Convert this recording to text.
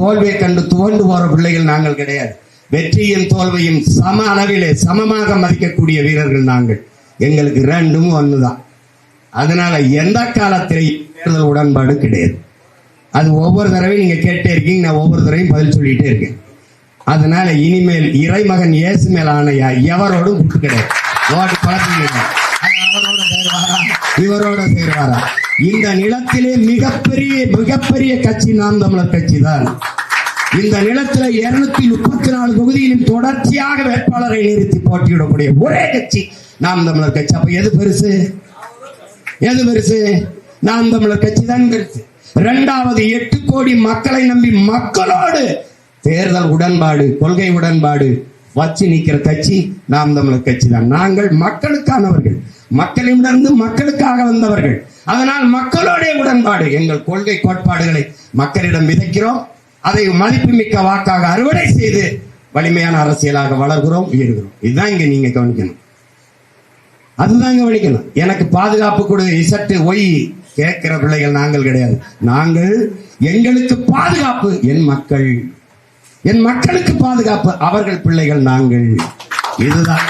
தோல்வியை கண்டு துவண்டு போற பிள்ளைகள் நாங்கள் கிடையாது. வெற்றியும் தோல்வியும் சம அளவிலே சமமாக மதிக்கக்கூடிய வீரர்கள் நாங்கள். எங்களுக்கு ரெண்டும் ஒண்ணுதான். அதனால எந்த காலத்திலையும் தேர்தல் உடன்பாடு கிடையாது. அது ஒவ்வொரு தடவையும் நீங்க கேட்டே இருக்கீங்க நான் ஒவ்வொரு தடவையும் பதில் சொல்லிட்டே இருக்கேன். அதனால இனிமேல் இறைமகன் இயேசு மேல் ஆணையா எவரோடும் கூட்டு கிடையாது. ஓட்டு அவரோட சேருவாரா? இவரோட சேருவாரா? இந்த நிலத்திலே மிகப்பெரிய மிகப்பெரிய கட்சி நாம் தமிழர் கட்சி தான். இந்த நிலத்துல இருநூத்தி முப்பத்தி நாலு தொகுதியிலும் தொடர்ச்சியாக வேட்பாளரை நிறுத்தி போட்டியிடக்கூடிய ஒரே கட்சி நாம் தமிழர் கட்சி. அப்ப எது பெருசு? எது பெருசு? நாம் தமிழர் கட்சி தான் பெருசு. இரண்டாவது எட்டு கோடி மக்களை நம்பி மக்களோடு தேர்தல் உடன்பாடு கொள்கை உடன்பாடு வச்சு நிக்கிற கட்சி நாம் தமிழர் கட்சி தான். நாங்கள் மக்களுக்கானவர்கள். மக்களிடமிருந்து மக்களுக்காக வந்தவர்கள். அதனால் மக்களோட உடன்பாடு எங்கள் கொள்கை கோட்பாடுகளை மக்களிடம் விதைக்கிறோம். அதை மதிப்புமிக்க வாக்காக அறுவடை செய்து வலிமையான அரசியலாக வளர்கிறோம் உயர்கிறோம் இதுதான் இங்க நீங்க கவனிக்கணும். அதுதான் கவனிக்கணும் எனக்கு பாதுகாப்பு கொடு இசட்டு ஒய் கேட்கிற பிள்ளைகள் நாங்கள் கிடையாது. நாங்கள் எங்களுக்கு பாதுகாப்பு என் மக்கள். என் மக்களுக்கு பாதுகாப்பு அவர்கள் பிள்ளைகள் நாங்கள். இதுதான்.